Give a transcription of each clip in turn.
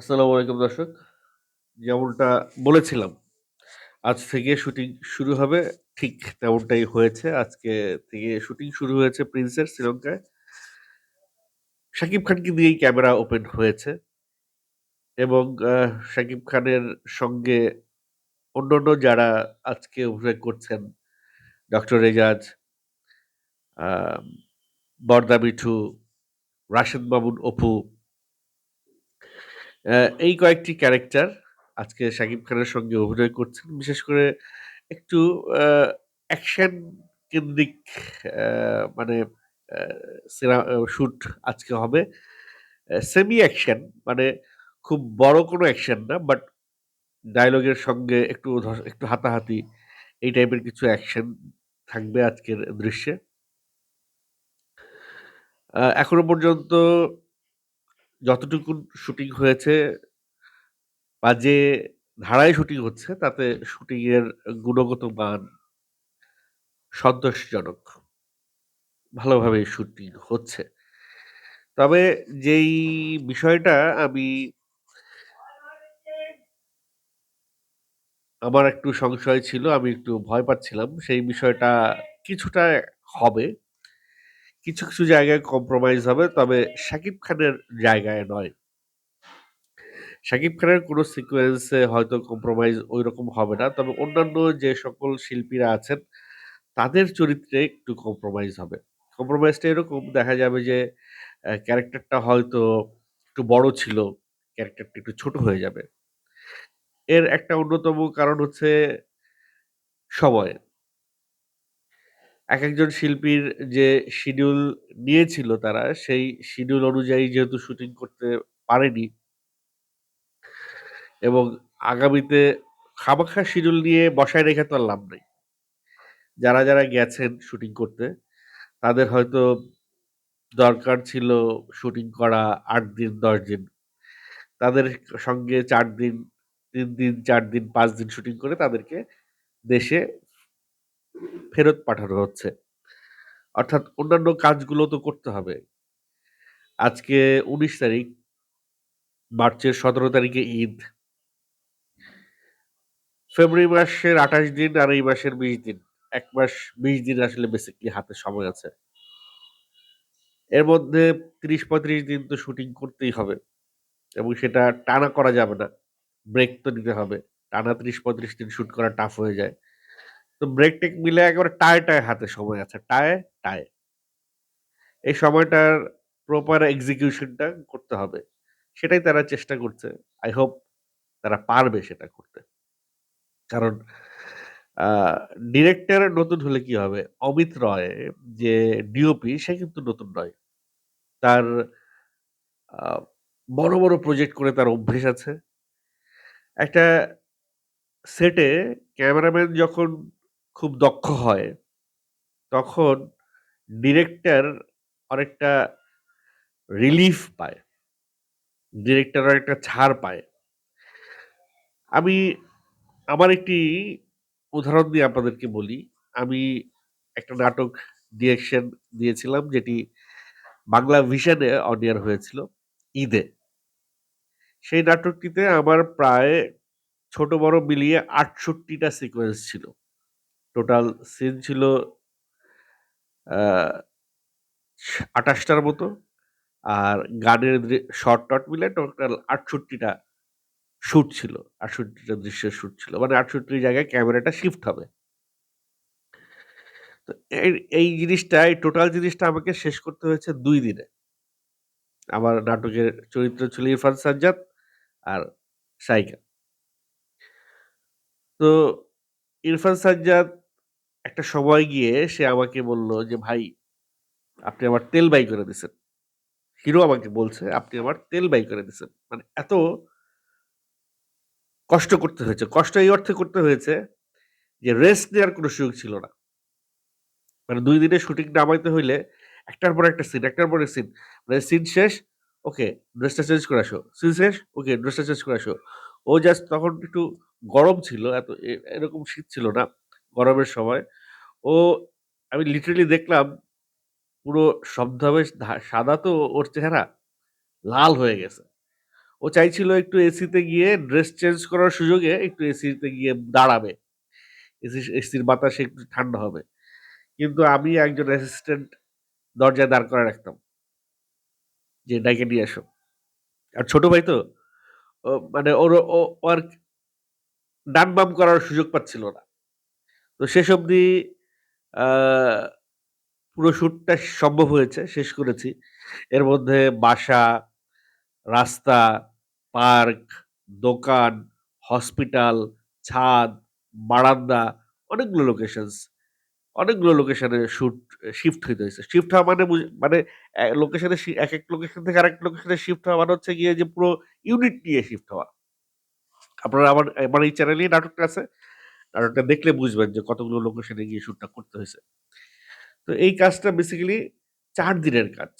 আসসালামু আলাইকুম দর্শক। যেমনটা বলেছিলাম, আজ থেকে শুটিং শুরু হবে। ঠিক তেমনটাই হয়েছে। আজকে থেকে শুটিং শুরু হয়েছে 'প্রিন্সের' শ্রীলঙ্কায়। শাকিব খানকে দিয়েই ক্যামেরা ওপেন হয়েছে। এবং শাকিব খানের সঙ্গে অন্যান্য যারা আজকে অভিনয় করছেন, ডক্টর এজাজ, বরদা মিঠু, রাশেদ মামুন অপু এই কয়েকটি ক্যারেক্টার আজকে শাকিব খানের সঙ্গে অভিনয় করছেন। বিশেষ করে একটু অ্যাকশন কেন্দ্রিক মানে অ্যা শুট আজকে হবে। সেমি অ্যাকশন মানে খুব বড় কোনো অ্যাকশন না। বাট ডায়ালগের সঙ্গে একটু একটু হাতাহাতি এই টাইপের কিছু অ্যাকশন থাকবে আজকের দৃশ্যে। এখনও পর্যন্ত যতটুকুন শুটিং হয়েছে বা যে ধারায় শুটিং হচ্ছে তাতে শুটিং এর গুণগত মান সন্তোষজনক। ভালোভাবেই শুটিং হচ্ছে। তবে যেই বিষয়টা আমি আমার একটু সংশয় ছিল, আমি একটু ভয় পাচ্ছিলাম। সেই বিষয়টা কিছুটা হবে। কিছু, কিছু জায়গায় কম্প্রোমাইজ হবে। তবে শাকিব খানের জায়গায় নয়। শাকিব খানের কোনো সিকোয়েন্স হয়তো কম্প্রোমাইজ ঐরকম হবে না। তবে অন্যান্য যে সকল শিল্পীরা আছেন, তাদের চরিত্রে একটু কম্প্রোমাইজ হবে। কম্প্রোমাইজটা এরকম দেখা যাবে যে ক্যারেক্টারটা হয়তো একটু বড় ছিল, ক্যারেক্টারটা একটু ছোট হয়ে যাবে। এর একটা অন্যতম কারণ হচ্ছে সময়। একেকজন শিল্পীর যে শিডিউল নিয়েছিল তারা, সেই শিডিউল অনুযায়ী যেহেতু শুটিং করতে পারেনি এবং আগামীতে খামাখা শিডিউল নিয়ে বসায় রেখে তো আর লাভ নাই। যারা, যারা গেছেন শুটিং করতে, তাদের হয়তো দরকার ছিল শুটিং করা ৮ দিন, ১০ দিন। তাদের সঙ্গে ৪ দিন, ৩ দিন, ৪ দিন, ৫ দিন শুটিং করে তাদেরকে দেশে ফেরত পাঠানো হচ্ছে। অর্থাৎ অন্যান্য কাজগুলো তো করতে হবে। আজকে ১৯ তারিখ। মার্চের ১৭ তারিখে ঈদ। ফেব্রুয়ারি মাসের ২৮ দিন আর এই মাসের ২০ দিন। এক মাস ২০ দিন আসলে বেসিক্যালি হাতে সময় আছে। এর মধ্যে ৩০-৩৫ দিন তো শুটিং করতেই হবে। এবং সেটা টানা করা যাবে না। ব্রেক তো নিতে হবে। টানা ৩০-৩৫ দিন শুট করা টাফ হয়ে যায়। তো ব্রেক টেক মিলে একেবারে টায়, টায় হাতে সময় আছে। টায়, টায়। এই সময়টার প্রপার এক্সিকিউশনটা করতে হবে। সেটাই তারা চেষ্টা করছে। আই হোপ তারা পারবে সেটা করতে। কারণ ডিরেক্টর নতুন হলে কি হবে? অমিত রয় যে ডিওপি সে কিন্তু নতুন নয়। তার বড়, বড় প্রজেক্ট করে তার অভ্যেস আছে। একটা সেটে ক্যামেরাম্যান যখন খুব দক্ষ হয়, তখন ডিরেক্টর অনেকটা রিলিফ পায়। ডিরেক্টর অনেকটা ছাড় পায়। আমি আমার একটি উদাহরণ দিয়ে আপনাদেরকে বলি। আমি একটা নাটক ডিরেকশন দিয়েছিলাম যেটি বাংলা ভিশনে অনিয়ার হয়েছিল ঈদে। সেই নাটকটিতে আমার প্রায় ছোট বড় মিলিয়ে আটষট্টিটা সিকোয়েন্স ছিল। টোটাল সিন ছিল আ ২৮ টার মতো। আর গানের শর্ট-টট মিলে টোটাল ৬৮ টা শুট ছিল। ৬৮ টা দৃশ্যের শ্যুট ছিল। মানে ৬৮ জায়গায় ক্যামেরাটা শিফট হবে। তো এই এই জিনিসটা এই টোটাল জিনিসটা আমাকে শেষ করতে হয়েছে দুই দিনে। আমার নাটকের চরিত্র ছিল ইরফান সাজ্জাদ আর সাইকা। তো ইরফান সাজ্জাদ একটা সময় গিয়ে সে আমাকে বলল যে, "ভাই, আপনি আমার তেল বাই করে দিছেন।" হিরো আমাকে বলছে, "আপনি আমার তেল বাই করে দিছেন।" মানে এত কষ্ট করতে হয়েছে। কষ্ট এই অর্থে করতে হয়েছে যে রেস্ট নেওয়ার কোনো সুযোগ ছিল না। মানে দুই দিনের শুটিং নামাইতে হইলে একটার পর একটা সিন, একটার পর সিন। মানে সিন শেষ, ওকে ড্রেসটা চেঞ্জ করে আসো। সিন শেষ, ওকে ড্রেসটা চেঞ্জ করে আসো। ও জাস্ট তখন একটু গরম ছিল। এত এরকম শীত ছিল না। গরমের সময়। ও আমি লিটারেলি দেখলাম পুরো শব্দাবেশ ধা সাদা তো ওর চেহারা, লাল হয়ে গেছে। ও চাইছিল একটু এসিতে গিয়ে ড্রেস চেঞ্জ করার সুযোগে একটু এসিতে গিয়ে দাঁড়াবে। এসি এসির বাতাসে একটু ঠান্ডা হবে। কিন্তু আমি একজন অ্যাসিস্ট্যান্ট দরজায় দাঁড় করে রাখতাম। যে ডাইকে নিয়ে আসো আর ছোট ভাই তো ও মানে ওর ও আর ডান বাম করার সুযোগ পাচ্ছিল না। তো শেষ অবধি পুরো শ্যুটটা সম্ভব হয়েছে, শেষ করেছি। এর মধ্যে বাসা, রাস্তা, পার্ক, দোকান, হসপিটাল, ছাদ, বারান্দা, অনেকগুলো লোকেশনস অনেকগুলো লোকেশনে শ্যুট শিফট হইতে হয়েছে। শিফট হওয়া মানে মানে লোকেশনে এক এক লোকেশন থেকে আরেক লোকেশনে শিফট হওয়া মানে হচ্ছে গিয়ে যে পুরো ইউনিট নিয়ে শিফট হওয়া। আপনারা আমার আমার এই চ্যানেলেই নাটকটা আছে নাটকটা দেখলে বুঝবেন যে কতগুলো লোকেশনে গিয়ে শ্যুটটা করতে হয়েছে। তো এই কাজটা বেসিক্যালি চার দিনের কাজ।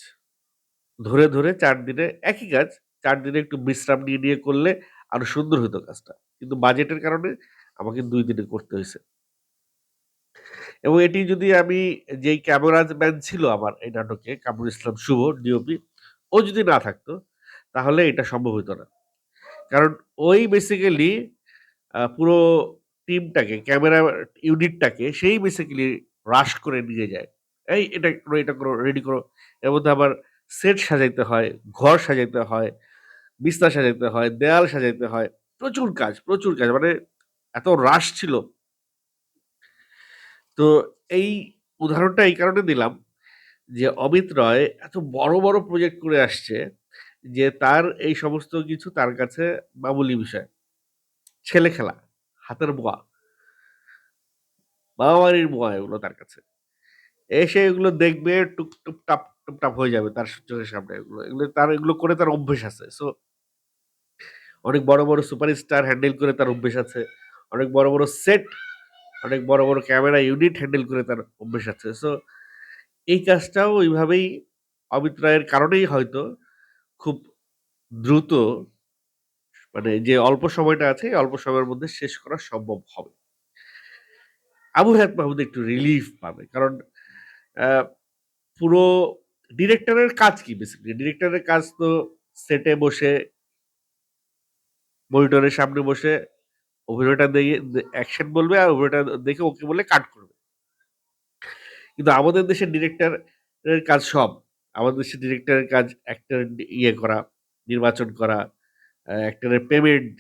ধরে ধরে চার দিনে একই কাজ, চার দিনে একটু বিশ্রাম নিয়ে নিয়ে করলে আরও সুন্দর হতো কাজটা। কিন্তু বাজেটের কারণে আমাকে দুই দিনে করতে হয়েছে। এবং এটি যদি আমি যেই ক্যামেরাম্যান ছিল আমার, এই নাটকে কামরুল ইসলাম শুভ ডিওপি ও যদি না থাকতো, তাহলে এটা সম্ভব হতো না। কারণ ওই বেসিক্যালি পুরো টিমটাকে ক্যামেরা ইউনিটটাকে সেই বেসিক্যালি রাশ করে নিয়ে যায়। এই এটা করো এটা করো রেডি করো। এর মধ্যে আবার সেট সাজাইতে হয়, ঘর সাজাইতে হয়, বিছনা সাজাইতে হয়, দেয়াল সাজাইতে হয়। প্রচুর কাজ প্রচুর কাজ। মানে এত রাশ ছিল। তো এই উদাহরণটা এই কারণে দিলাম যে অমিত রয় এত বড় বড় প্রজেক্ট করে আসছে যে তার এই সমস্ত কিছু তার কাছে মামুলি বিষয়। ছেলে খেলা হাতের বোয়া। মামাবাড়ির বোয়া এগুলো তার কাছে। এসে এগুলো দেখবে, টুক টাপ টুপ টাপ হয়ে যাবে তার চোখের সামনে এগুলো। এগুলো তার, এগুলো করে তার অভ্যেস আছে। সো অনেক বড় বড় সুপারস্টার হ্যান্ডেল করে তার অভ্যেস আছে। অনেক বড় বড় সেট, অনেক বড় বড় ক্যামেরা ইউনিট হ্যান্ডেল করে তার অভ্যেস আছে। সো এই কাজটাও ওইভাবেই অমিত রায়ের কারণেই হয়তো খুব দ্রুত মানে যে অল্প সময়টা আছে অল্প সময়ের মধ্যে শেষ করা সম্ভব হবে। আবু হায়াত মাহমুদ একটু রিলিফ পাবে। কারণ পুরো ডিরেক্টরের কাজ কি বেসিক্যালি ডিরেক্টরের কাজ তো সেটে বসে মনিটরের সামনে বসে, অভিনয়টা দিয়ে অ্যাকশন বলবে আর অভিনয়টা দেখে ওকে বলে কাট করবে। কিন্তু আমাদের দেশের ডিরেক্টরের কাজ সব। আমাদের দেশের ডিরেক্টরের কাজ অ্যাক্টর ইয়ে করা, নির্বাচন করা অ্যাক্টরের পেমেন্ট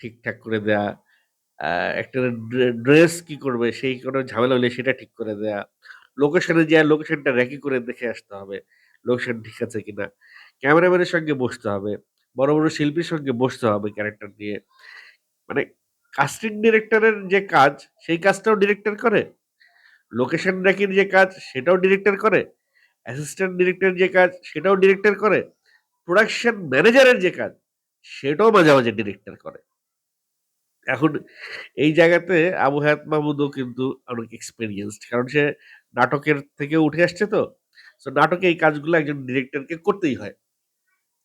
ঠিকঠাক করে দেয়া অ্যাক্টরের ড্রেস কি করবে, সেই কোনো ঝামেলা হলে সেটা ঠিক করে দেয়া, লোকেশনে যা লোকেশনটা র্যাকি করে দেখে আসতে হবে, লোকেশন ঠিক আছে কিনা। ক্যামেরাম্যানের সঙ্গে বসতে হবে, বড় বড় শিল্পীর সঙ্গে বসতে হবে ক্যারেক্টার নিয়ে। মানে কাস্টিং ডিরেক্টরের যে কাজ, সেই কাজটাও ডিরেক্টর করে। লোকেশন র্যাকির যে কাজ, সেটাও ডিরেক্টর করে। অ্যাসিস্ট্যান্ট ডিরেক্টর যে কাজ, সেটাও ডিরেক্টর করে। প্রোডাকশন ম্যানেজারের যে কাজ সেটাও মাঝে মাঝে ডিরেক্টর করে। এখন এই জায়গাতে আবু হায়াত মাহমুদও কিন্তু অনেক এক্সপেরিয়েন্সড কারণ সে নাটকের থেকে উঠে আসছে তো। তো নাটকে এই কাজগুলো একজন ডিরেক্টরকে করতেই হয়।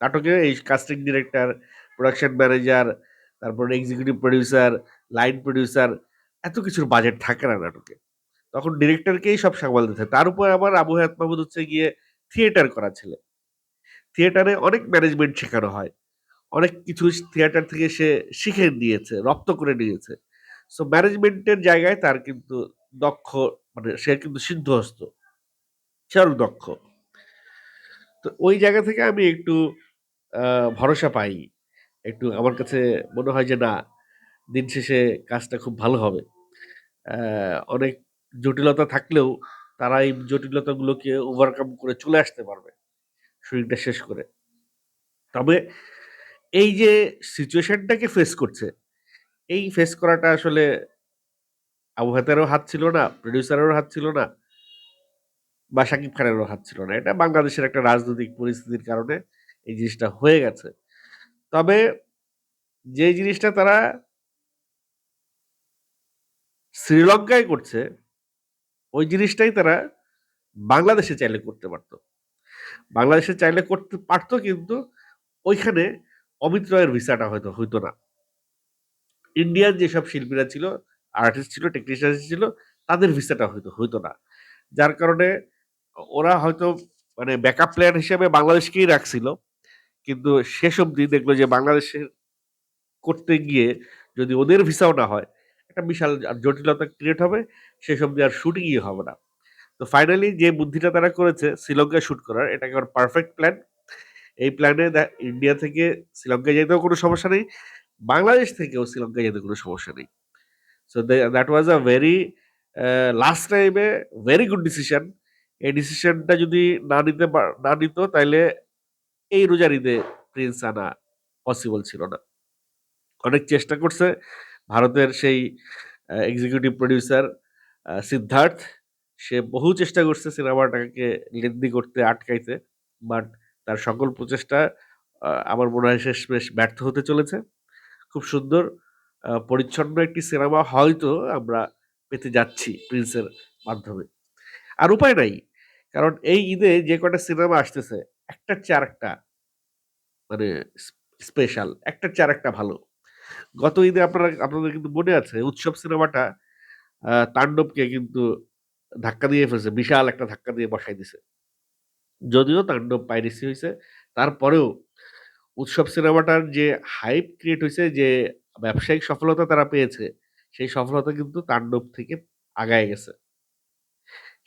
নাটকে এই কাস্টিং ডিরেক্টর প্রোডাকশন ম্যানেজার তারপরে এক্সিকিউটিভ প্রডিউসার লাইন প্রডিউসার এত কিছুর বাজেট থাকে না নাটকে। তখন ডিরেক্টরকেই সব সামাল দিতে হয়। তার উপর আবার আবু হায়াত মাহমুদ হচ্ছে গিয়ে থিয়েটার করা ছেলে। থিয়েটারে অনেক ম্যানেজমেন্ট শেখানো হয়। অনেক কিছু থিয়েটার থেকে সে শিখে নিয়েছে, রপ্ত করে নিয়েছে। সো ম্যানেজমেন্টের জায়গায় তার কিন্তু দক্ষ মানে সে কিন্তু সিদ্ধহস্ত অনেক দক্ষ তো ওই জায়গা থেকে আমি একটু ভরসা পাই। একটু আমার কাছে মনে হয় যে, না, দিন শেষে কাজটা খুব ভালো হবে। অনেক জটিলতা থাকলেও তারা এই জটিলতাগুলোকে ওভারকাম করে চলে আসতে পারবে শুটিংটা শেষ করে। তবে এই যে সিচুয়েশনটাকে ফেস করছে, এই ফেস করাটা আসলে আবু হাত ছিল না প্রডিউসারেরও হাত ছিল না, বা শাকিব খানেরও হাত ছিল না। এটা বাংলাদেশের একটা রাজনৈতিক পরিস্থিতির কারণে এই জিনিসটা হয়ে গেছে। তবে যে জিনিসটা তারা শ্রীলঙ্কায় করছে, ওই জিনিসটাই তারা বাংলাদেশে চাইলে করতে পারতো। বাংলাদেশে চাইলে করতে পারতো কিন্তু ওইখানে অমিত রয়ের ভিসাটা হয়তো, হইতো না। ইন্ডিয়ান যেসব শিল্পীরা ছিল আর্টিস্ট ছিল টেকনিশিয়ান ছিল, তাদের ভিসাটা হয়তো, হইতো না। যার কারণে ওরা হয়তো মানে ব্যাকআপ প্ল্যান হিসেবে বাংলাদেশকেই রাখছিল। কিন্তু শেষ অবধি দেখল যে বাংলাদেশের করতে গিয়ে যদি ওদের ভিসাও না হয়, একটা বিশাল জটিলতা ক্রিয়েট হবে, শেষ অবধি আর শুটিংই হবে না। তো ফাইনালি যে বুদ্ধিটা তারা করেছে, শ্রীলঙ্কায় শুট করার এটা একেবারে পারফেক্ট প্ল্যান এই প্ল্যানে ইন্ডিয়া থেকে শ্রীলঙ্কায় যেতেও কোনো সমস্যা নেই বাংলাদেশ থেকেও শ্রীলঙ্কায় যেতে কোনো সমস্যা নেই। So that was a very last টাইমে ভেরি গুড ডিসিশন এই ডিসিশনটা যদি না নিতে না নিত, তাইলে এই রোজার ঈদে প্রিন্স আনা পসিবল ছিল না। অনেক চেষ্টা করছে ভারতের সেই এক্সিকিউটিভ প্রডিউসার সিদ্ধার্থ। সে বহু চেষ্টা করছে সিনেমাটাকে লেন্দি করতে, আটকাইতে বাট তার সকল প্রচেষ্টা আমার মনে হয় শেষমেশ ব্যর্থ হতে চলেছে। খুব সুন্দর পরিচ্ছন্ন একটি সিনেমা হয়তো আমরা পেতে যাচ্ছি প্রিন্সের মাধ্যমে। আর উপায় নাই, কারণ এই ঈদে যে কটা সিনেমা আসতেছে, একটা চার একটা মানে স্পেশাল, একটা চার একটা ভালো। গত ঈদে আপনারা, আপনাদের কিন্তু মনে আছে, উৎসব সিনেমাটা তাণ্ডবকে কিন্তু ধাক্কা দিয়ে ফেলছে, বিশাল একটা ধাক্কা দিয়ে বসাই দিছে। যদিও তাণ্ডব পাইরেসি হয়েছে তারপরেও উৎসব সিনেমাটার যে হাইপ ক্রিয়েট হয়েছে যে ব্যবসায়িক সফলতা তারা পেয়েছে, সেই সফলতা কিন্তু তাণ্ডব থেকে আগায় গেছে।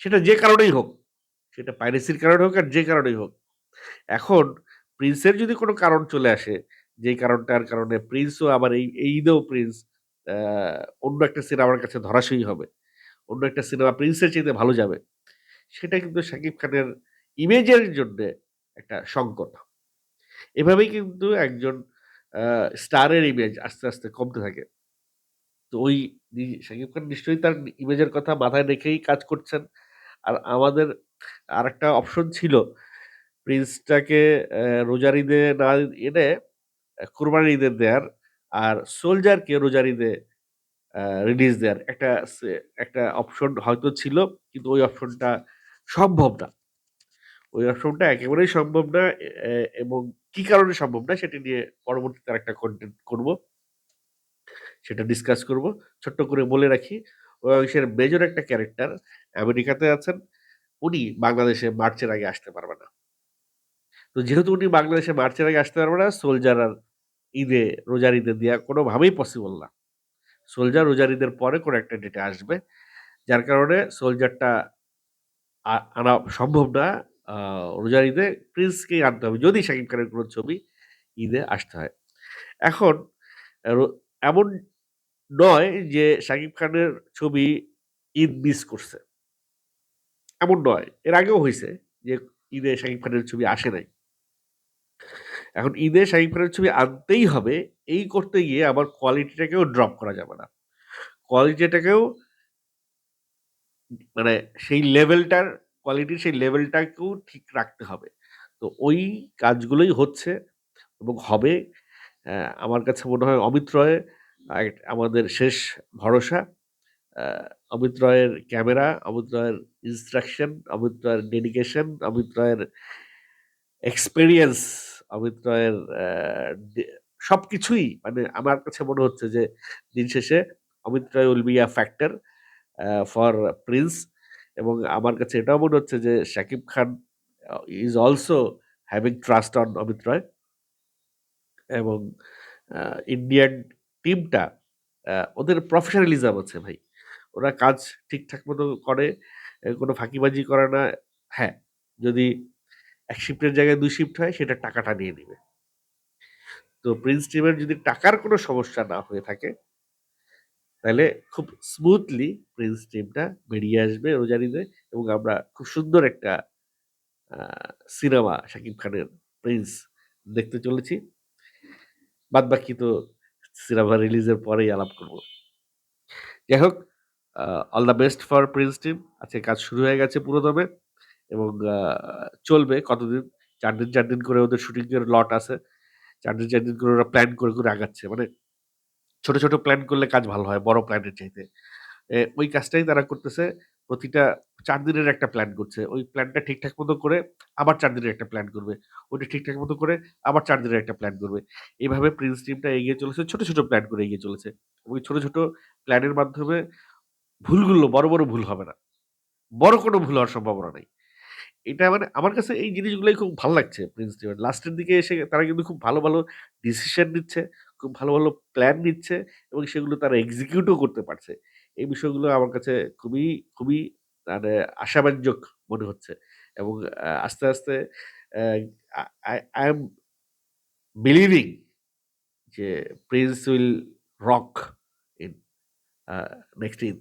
সেটা যে কারণেই হোক, সেটা পাইরেসির কারণে হোক আর যে কারণেই হোক, এখন প্রিন্সের যদি কোনো কারণ চলে আসে, যেই কারণটার কারণে প্রিন্সও আবার এই এই ঈদেও প্রিন্স অন্য একটা সিনেমার কাছে ধরাশয়ী হবে, অন্য একটা সিনেমা প্রিন্সের চাইতে ভালো যাবে, সেটা কিন্তু শাকিব খানের ইমেজের জন্য একটা সংকট। এভাবেই কিন্তু একজন স্টারের ইমেজ আস্তে আস্তে কমতে থাকে। তো ওই শাকিব খান নিশ্চয়ই তার ইমেজের কথা মাথায় রেখেই কাজ করছেন। আর আমাদের আর একটা অপশন ছিল, প্রিন্সটাকে রোজার ঈদে না এনে কুরবানির ঈদে দেয়ার আর সোলজারকে রোজার ঈদে রিলিজ দেওয়ার একটা একটা অপশন হয়তো ছিল, কিন্তু ওই অপশনটা সম্ভব না। ওই অপশনটা একেবারেই সম্ভব না এবং কি কারণে সম্ভব না সেটা নিয়ে পরবর্তীতে একটা কন্টেন্ট করব, সেটা ডিসকাস করব। ছোট্ট করে বলে রাখি ওই অংশের মেজর একটা ক্যারেক্টার আমেরিকাতে আছেন, উনি বাংলাদেশে মার্চের আগে আসতে পারবে না। তো যেহেতু উনি বাংলাদেশে মার্চের আগে আসতে পারবে না সোলজার আর ঈদে, রোজার ঈদে দেওয়া কোনোভাবেই পসিবল না। সোলজার রোজার ঈদের পরে কোনো একটা ডেটে আসবে, যার কারণে সোলজারটা আনা সম্ভব না রোজার ঈদে প্রিন্সকেই আনতে হবে। যদি শাকিব খানের কোনো ছবি ঈদে আসতে হয়। এখন এমন নয় যে শাকিব খানের ছবি ঈদ মিস করছে। এমন নয়। এর আগেও হয়েছে যে ঈদে শাকিব খানের ছবি আসে নাই। এখন ঈদে শাকিব খানের ছবি আনতেই হবে। এই করতে গিয়ে আবার কোয়ালিটিটাকেও ড্রপ করা যাবে না। কোয়ালিটিটাকেও মানে সেই লেভেলটার কোয়ালিটির সেই লেভেলটাকেও ঠিক রাখতে হবে। তো ওই কাজগুলোই হচ্ছে এবং হবে আমার কাছে মনে হয় অমিত রয় আমাদের শেষ ভরসা অমিত রয়ের ক্যামেরা, অমিত রয়ের ইনস্ট্রাকশন অমিত রয়ের ডেডিকেশন অমিত রয়ের এক্সপেরিয়েন্স অমিত রয়ের সব কিছুই মানে আমার কাছে মনে হচ্ছে যে দিন শেষে Amit Roy will be a factor for Prince এবং আমার কাছে এটাও মনে হচ্ছে যে Shakib Khan is also having trust on Amit Roy এবং ইন্ডিয়ান টিমটা ওদের প্রফেশনালিজম আছে ভাই। ওরা কাজ ঠিকঠাক মতো করে কোনো ফাঁকিবাজি করে না। হ্যাঁ যদি এক শিফটের জায়গায় দুই শিফট হয়, সেটা টাকাটা নিয়ে নেবে। তো প্রিন্স টিমের যদি টাকার কোনো সমস্যা না হয়ে থাকে তাহলে খুব স্মুথলি প্রিন্স টিমটা বেরিয়ে আসবে রোজারিতে এবং আমরা খুব সুন্দর একটা সিনেমা শাকিব খানের প্রিন্স দেখতে চলেছি। বাদ বাকি তো সিনেমা রিলিজের পরেই আলাপ করব। যাই হোক all the best for Prince team আজকে কাজ শুরু হয়ে গেছে পুরোদমে এবং চলবে কতদিন? চার দিন চার দিন করে ওদের শুটিং এর লট আছে। চার দিন চার দিন করে ওরা প্ল্যান করে করে আগাচ্ছে। মানে ছোট ছোট প্ল্যান করলে কাজ ভালো হয় বড় প্ল্যানের চাইতে। ওই কাজটাই তারা করতেছে প্রতিটা চার দিনের একটা প্ল্যান করছে। ওই প্ল্যানটা ঠিকঠাক মতো করে আবার চার দিনের একটা প্ল্যান করবে। ওইটা ঠিকঠাক মতো করে আবার চার দিনের একটা প্ল্যান করবে। এইভাবে প্রিন্স টিমটা এগিয়ে চলেছে ছোট ছোট প্ল্যান করে এগিয়ে চলেছে। ওই ছোট ছোট প্ল্যানের মাধ্যমে ভুলগুলো বড় বড় ভুল হবে না। বড় কোনো ভুল হওয়ার সম্ভাবনা নেই। এটা মানে আমার কাছে এই জিনিসগুলোই খুব ভালো লাগছে প্রিন্স ডিমান্ড। লাস্টের দিকে এসে তারা কিন্তু খুব ভালো, ভালো ডিসিশন নিচ্ছে, খুব ভালো, ভালো প্ল্যান নিচ্ছে এবং সেগুলো তারা এক্সিকিউটও করতে পারছে। এই বিষয়গুলো আমার কাছে খুবই, খুবই মানে আশাব্যঞ্জক মনে হচ্ছে এবং আস্তে, আস্তে আই এম বিলিভিং যে Prince will rock in next Eid.